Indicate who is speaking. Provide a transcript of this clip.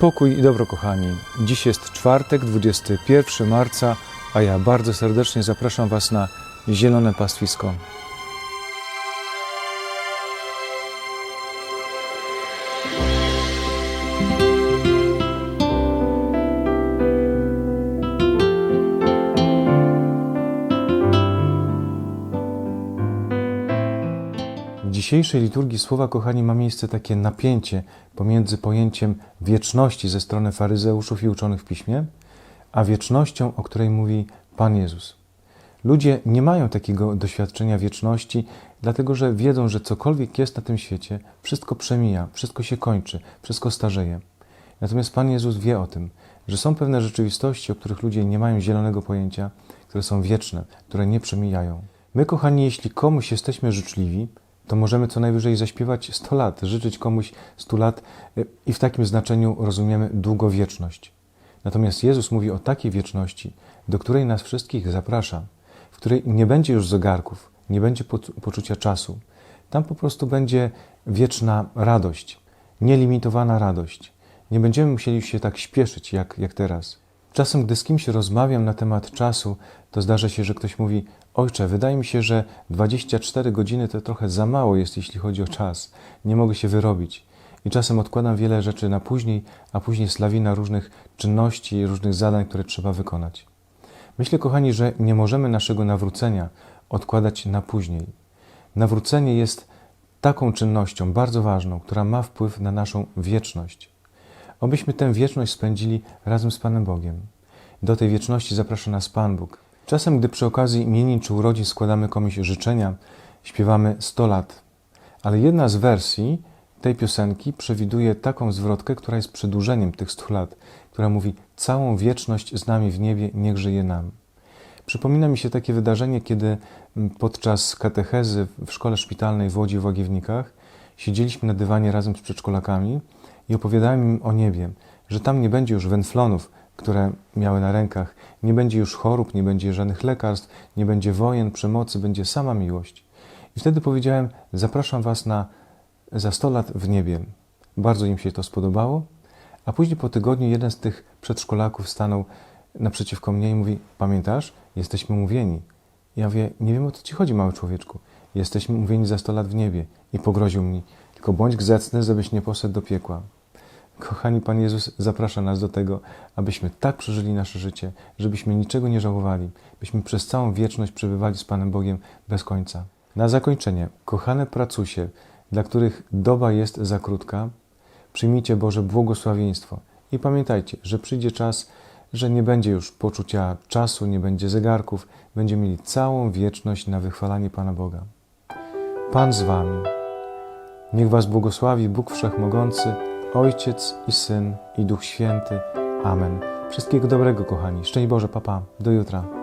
Speaker 1: Pokój i dobro, kochani. Dziś jest czwartek, 21 marca, a ja bardzo serdecznie zapraszam Was na Zielone Pastwisko. Dzisiejszej liturgii słowa, kochani, ma miejsce takie napięcie pomiędzy pojęciem wieczności ze strony faryzeuszów i uczonych w piśmie, a wiecznością, o której mówi Pan Jezus. Ludzie nie mają takiego doświadczenia wieczności, dlatego że wiedzą, że cokolwiek jest na tym świecie, wszystko przemija, wszystko się kończy, wszystko starzeje. Natomiast Pan Jezus wie o tym, że są pewne rzeczywistości, o których ludzie nie mają zielonego pojęcia, które są wieczne, które nie przemijają. My, kochani, jeśli komuś jesteśmy życzliwi, to możemy co najwyżej zaśpiewać 100 lat, życzyć komuś 100 lat y, i w takim znaczeniu rozumiemy długowieczność. Natomiast Jezus mówi o takiej wieczności, do której nas wszystkich zaprasza, w której nie będzie już zegarków, nie będzie poczucia czasu. Tam po prostu będzie wieczna radość, nielimitowana radość. Nie będziemy musieli się tak śpieszyć jak, jak teraz. Czasem, gdy z kimś rozmawiam na temat czasu, to zdarza się, że ktoś mówi: Ojcze, wydaje mi się, że 24 godziny to trochę za mało jest, jeśli chodzi o czas. Nie mogę się wyrobić. I czasem odkładam wiele rzeczy na później, a później jest lawina różnych czynności, różnych zadań, które trzeba wykonać. Myślę, kochani, że nie możemy naszego nawrócenia odkładać na później. Nawrócenie jest taką czynnością bardzo ważną, która ma wpływ na naszą wieczność. Obyśmy tę wieczność spędzili razem z Panem Bogiem. Do tej wieczności zaprasza nas Pan Bóg. Czasem, gdy przy okazji imienin czy urodzin składamy komuś życzenia, śpiewamy 100 lat. Ale jedna z wersji tej piosenki przewiduje taką zwrotkę, która jest przedłużeniem tych 100 lat, która mówi: Całą wieczność z nami w niebie niech żyje nam. Przypomina mi się takie wydarzenie, kiedy mm, podczas katechezy w szkole szpitalnej w Łodzi w Łagiewnikach siedzieliśmy na dywanie razem z przedszkolakami i opowiadałem im o niebie, że tam nie będzie już węflonów, które miały na rękach, nie będzie już chorób, nie będzie żadnych lekarstw, nie będzie wojen, przemocy, będzie sama miłość. I wtedy powiedziałem: Zapraszam Was na za 100 lat w niebie. Bardzo im się to spodobało, a później po tygodniu jeden z tych przedszkolaków stanął naprzeciwko mnie i mówi: Pamiętasz, jesteśmy mówieni. Ja mówię: Nie wiem o co ci chodzi, mały człowieczku. Jesteśmy mówieni za 100 lat w niebie. I pogroził mi: Tylko bądź grzeczny, żebyś nie poszedł do piekła. Kochani, Pan Jezus zaprasza nas do tego, abyśmy tak przeżyli nasze życie, żebyśmy niczego nie żałowali, byśmy przez całą wieczność przebywali z Panem Bogiem bez końca. Na zakończenie, kochane pracusie, dla których doba jest za krótka, przyjmijcie Boże błogosławieństwo i pamiętajcie, że przyjdzie czas, że nie będzie już poczucia czasu, nie będzie zegarków, będziemy mieli całą wieczność na wychwalanie Pana Boga. Pan z Wami. Niech Was błogosławi Bóg Wszechmogący, Ojciec i Syn i Duch Święty. Amen. Wszystkiego dobrego, kochani. Szczęść Boże, papa. Do jutra.